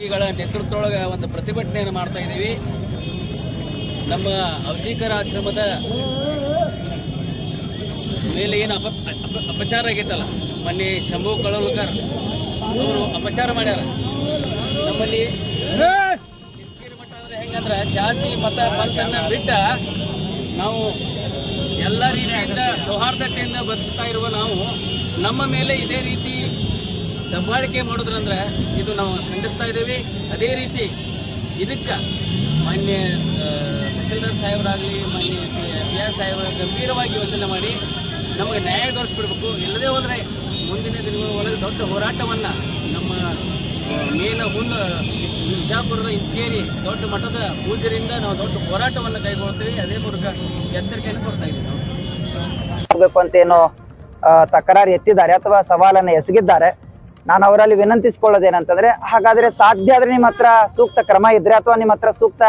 ಗಳ ನೇತೃತ್ವದೊಳಗೆ ಒಂದು ಪ್ರತಿಭಟನೆಯನ್ನು ಮಾಡ್ತಾ ಇದ್ದೀವಿ. ನಮ್ಮ ಅವಧೀಕರ ಆಶ್ರಮದ ಮೇಲೆ ಏನು ಅಪ, ಅಪ- ಅಪಚಾರ ಆಗೈತಲ್ಲ, ಮೊನ್ನೆ ಶಂಭು ಕಳವಲ್ಕರ್ ಅವರು ಅಪಚಾರ ಮಾಡ್ಯಾರ. ನಮ್ಮಲ್ಲಿ ಮಠ ಹೆಂಗಂದ್ರೆ ಜಾತಿ, ಮತ ಪಂಥನ್ನ ಬಿಟ್ಟ ನಾವು ಎಲ್ಲ ರೀತಿಯಿಂದ ಸೌಹಾರ್ದತೆಯಿಂದ ಬದುಕ್ತಾ ಇರುವ ನಾವು ನಮ್ಮ ಮೇಲೆ ಇದೇ ರೀತಿ ದಬ್ಬಾಳಿಕೆ ಮಾಡೋದ್ರಂದ್ರೆ ಇದು ನಾವು ಖಂಡಿಸ್ತಾ ಇದ್ದೀವಿ. ಅದೇ ರೀತಿ ಇದಕ್ಕೆ ಮಾನ್ಯ ತಹಸೀಲ್ದಾರ್ ಸಾಹೇಬರಾಗಲಿ ಮಾನ್ಯ ಪಿ ಆರ್ ಸಾಹೇಬರ ಗಂಭೀರವಾಗಿ ಯೋಚನೆ ಮಾಡಿ ನಮಗೆ ನ್ಯಾಯ ತೋರಿಸ್ಬಿಡ್ಬೇಕು. ಇಲ್ಲದೇ ಹೋದರೆ ಮುಂದಿನ ದಿನಗಳ ಒಳಗೆ ದೊಡ್ಡ ಹೋರಾಟವನ್ನು ನಮ್ಮ ಮೇನ ಹುಲ್ಲ ವಿಜಾಪುರದ ಇಚ್ಛೇರಿ ದೊಡ್ಡ ಮಠದ ಪೂಜರಿಂದ ನಾವು ದೊಡ್ಡ ಹೋರಾಟವನ್ನು ಕೈಗೊಳ್ತೀವಿ. ಅದೇ ಮೂಲಕ ಎಚ್ಚರಿಕೆಯನ್ನು ಕೊಡ್ತಾ ಇದ್ದೀವಿ ನಾವು. ಹೋಗ್ಬೇಕು ಅಂತ ಏನು ಆ, ತಕರಾರು ಎತ್ತಿದ್ದಾರೆ ಅಥವಾ ಸವಾಲನ್ನು ಎಸಗಿದ್ದಾರೆ. ನಾನು ಅವರಲ್ಲಿ ವಿನಂತಿಸ್ಕೊಳ್ಳೋದೇನಂತಂದ್ರೆ, ಹಾಗಾದ್ರೆ ಸಾಧ್ಯ ಆದ್ರೆ ನಿಮ್ಮ ಹತ್ರ ಸೂಕ್ತ ಕ್ರಮ ಇದ್ರೆ ಅಥವಾ ನಿಮ್ಮ ಹತ್ರ ಸೂಕ್ತ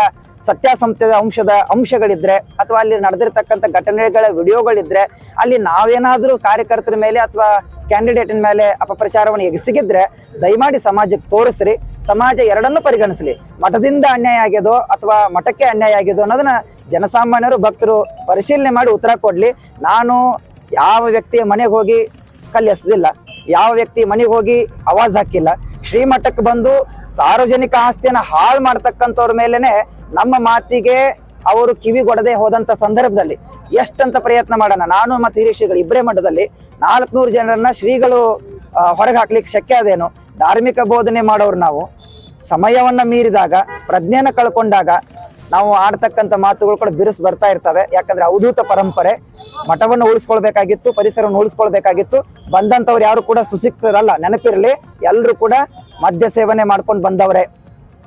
ಸತ್ಯಾಸಂಸ್ಥೆಯ ಅಂಶದ ಅಂಶಗಳಿದ್ರೆ ಅಥವಾ ಅಲ್ಲಿ ನಡೆದಿರ್ತಕ್ಕಂಥ ಘಟನೆಗಳ ವಿಡಿಯೋಗಳಿದ್ರೆ, ಅಲ್ಲಿ ನಾವೇನಾದ್ರೂ ಕಾರ್ಯಕರ್ತರ ಮೇಲೆ ಅಥವಾ ಕ್ಯಾಂಡಿಡೇಟಿನ ಮೇಲೆ ಅಪಪ್ರಚಾರವನ್ನು ಎಗಸಿಗಿದ್ರೆ, ದಯಮಾಡಿ ಸಮಾಜಕ್ಕೆ ತೋರಿಸ್ರಿ. ಸಮಾಜ ಎರಡನ್ನೂ ಪರಿಗಣಿಸಲಿ. ಮಠದಿಂದ ಅನ್ಯಾಯ ಆಗ್ಯದೋ ಅಥವಾ ಮಠಕ್ಕೆ ಅನ್ಯಾಯ ಆಗ್ಯದೋ ಅನ್ನೋದನ್ನ ಜನಸಾಮಾನ್ಯರು, ಭಕ್ತರು ಪರಿಶೀಲನೆ ಮಾಡಿ ಉತ್ತರ ಕೊಡ್ಲಿ. ನಾನು ಯಾವ ವ್ಯಕ್ತಿಯ ಮನೆಗೆ ಹೋಗಿ ಕಲ್ಲು ಎಸೆದಿಲ್ಲ ಯಾವ ವ್ಯಕ್ತಿ ಮನೆಗೆ ಹೋಗಿ ಅವಾಜ್ ಹಾಕಿಲ್ಲ. ಶ್ರೀಮಠಕ್ಕೆ ಬಂದು ಸಾರ್ವಜನಿಕ ಆಸ್ತಿಯನ್ನ ಹಾಳು ಮಾಡ್ತಕ್ಕಂಥವ್ರ ಮೇಲೆನೆ ನಮ್ಮ ಮಾತಿಗೆ ಅವರು ಕಿವಿಗೊಡದೆ ಹೋದಂತ ಸಂದರ್ಭದಲ್ಲಿ ಎಷ್ಟಂತ ಪ್ರಯತ್ನ ಮಾಡೋಣ. ನಾನು ಮತ್ತು ಹಿರೀಶ್ರೀಗಳು ಇಬ್ಬರೇ ಮಠದಲ್ಲಿ ನಾಲ್ಕುನೂರು ಜನರನ್ನ ಶ್ರೀಗಳು ಹೊರಗೆ ಹಾಕ್ಲಿಕ್ಕೆ ಶಕ್ಯ ಅದೇನು? ಧಾರ್ಮಿಕ ಬೋಧನೆ ಮಾಡೋರು ನಾವು. ಸಮಯವನ್ನ ಮೀರಿದಾಗ ಪ್ರಜ್ಞೆನ ಕಳ್ಕೊಂಡಾಗ ನಾವು ಆಡ್ತಕ್ಕಂಥ ಮಾತುಗಳು ಕೂಡ ಬಿರುಸು ಬರ್ತಾ ಇರ್ತವೆ. ಯಾಕಂದ್ರೆ ಅವಧೂತ ಪರಂಪರೆ ಮಠವನ್ನು ಉಳಿಸ್ಕೊಳ್ಬೇಕಾಗಿತ್ತು, ಪರಿಸರವನ್ನು ಉಳಿಸ್ಕೊಳ್ಬೇಕಾಗಿತ್ತು. ಬಂದಂಥವ್ರು ಯಾರು ಕೂಡ ಸುಸಿಕ್ತರಲ್ಲ, ನೆನಪಿರಲಿ. ಎಲ್ಲರೂ ಕೂಡ ಮದ್ಯ ಸೇವನೆ ಮಾಡ್ಕೊಂಡು ಬಂದವರೇ.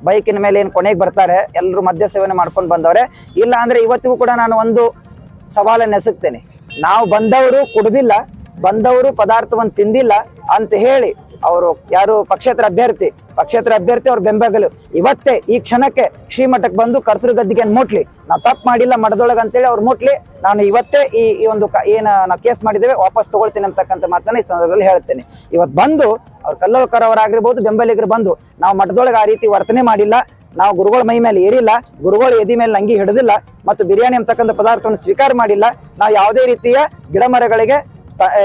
ಬೈಕಿನ ಮೇಲೆ ಏನು ಕೊನೆಗೆ ಬರ್ತಾರೆ ಎಲ್ಲರೂ ಮದ್ಯ ಸೇವನೆ ಮಾಡ್ಕೊಂಡು ಬಂದವ್ರೆ. ಇಲ್ಲ ಅಂದ್ರೆ ಇವತ್ತಿಗೂ ಕೂಡ ನಾನು ಒಂದು ಸವಾಲನ್ನು ಎಸಗ್ತೇನೆ. ನಾವು ಬಂದವರು ಕುಡಿದಿಲ್ಲ, ಬಂದವರು ಪದಾರ್ಥವನ್ನು ತಿಂದಿಲ್ಲ ಅಂತ ಹೇಳಿ ಅವರು ಯಾರು ಪಕ್ಷೇತರ ಅಭ್ಯರ್ಥಿ ಪಕ್ಷೇತರ ಅಭ್ಯರ್ಥಿ ಅವ್ರ ಬೆಂಬಗಲು. ಇವತ್ತೇ ಈ ಕ್ಷಣಕ್ಕೆ ಶ್ರೀಮಠಕ್ಕೆ ಬಂದು ಕರ್ತೃ ಗದ್ದಿಗೆ ಮುಟ್ಲಿ? ನಾವು ತಪ್ಪು ಮಾಡಿಲ್ಲ ಮಠದೊಳಗೆ ಅಂತೇಳಿ ಅವ್ರು ಮುಟ್ಲಿ. ನಾನು ಇವತ್ತೇ ಈ ಈ ಒಂದು ಏನ ನಾವು ಕೇಸ್ ಮಾಡಿದ್ದೇವೆ, ವಾಪಸ್ ತಗೊಳ್ತೀನಿ ಅಂತಕ್ಕಂಥ ಮಾತನ್ನ ಈ ಸಂದರ್ಭದಲ್ಲಿ ಹೇಳ್ತೇನೆ. ಇವತ್ತು ಬಂದು ಅವ್ರು ಕಲ್ಲವಕರ್ ಅವರಾಗಿರ್ಬೋದು, ಬೆಂಬಲಿಗರು ಬಂದು, ನಾವು ಮಠದೊಳಗೆ ಆ ರೀತಿ ವರ್ತನೆ ಮಾಡಿಲ್ಲ. ನಾವು ಗುರುಗಳ ಮೈ ಮೇಲೆ ಏರಿಲ್ಲ. ಗುರುಗಳು ಎದಿ ಮೇಲೆ ಅಂಗಿ ಹಿಡಿದಿಲ್ಲ. ಮತ್ತು ಬಿರಿಯಾನಿ ಅಂತಕ್ಕಂಥ ಪದಾರ್ಥವನ್ನು ಸ್ವೀಕಾರ ಮಾಡಿಲ್ಲ. ನಾವು ಯಾವುದೇ ರೀತಿಯ ಗಿಡ ಮರಗಳಿಗೆ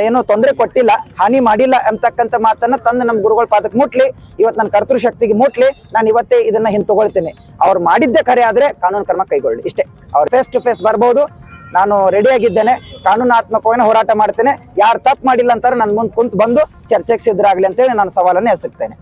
ಏನು ತೊಂದರೆ ಕೊಟ್ಟಿಲ್ಲ, ಹಾನಿ ಮಾಡಿಲ್ಲ ಅಂತಕ್ಕಂಥ ಮಾತನ್ನ ತಂದು ನಮ್ಮ ಗುರುಗಳ ಪಾದಕ್ಕೆ ಮುಟ್ಲಿ. ಇವತ್ತು ನನ್ನ ಕರ್ತೃ ಶಕ್ತಿಗೆ ಮುಟ್ಲಿ. ನಾನು ಇವತ್ತೇ ಇದನ್ನ ಹಿಂತಗೊಳ್ತೇನೆ. ಅವ್ರು ಮಾಡಿದ್ದೇ ಕರೆ ಆದ್ರೆ ಕಾನೂನು ಕ್ರಮ ಕೈಗೊಳ್ಳಿ. ಇಷ್ಟೇ. ಅವ್ರು ಫೇಸ್ ಟು ಫೇಸ್ ಬರ್ಬೋದು. ನಾನು ರೆಡಿಯಾಗಿದ್ದೇನೆ ಕಾನೂನಾತ್ಮಕವಾಗಿ ಹೋರಾಟ ಮಾಡ್ತೇನೆ. ಯಾರು ತಪ್ಪು ಮಾಡಿಲ್ಲ ಅಂತಾರೆ ನನ್ನ ಮುಂದೆ ಕುಂತು ಬಂದು ಚರ್ಚೆಗೆ ಸಿದ್ಧರಾಗಲಿ ಅಂತೇಳಿ ನಾನು ಸವಾಲನ್ನು ಎಸಗ್ತೇನೆ.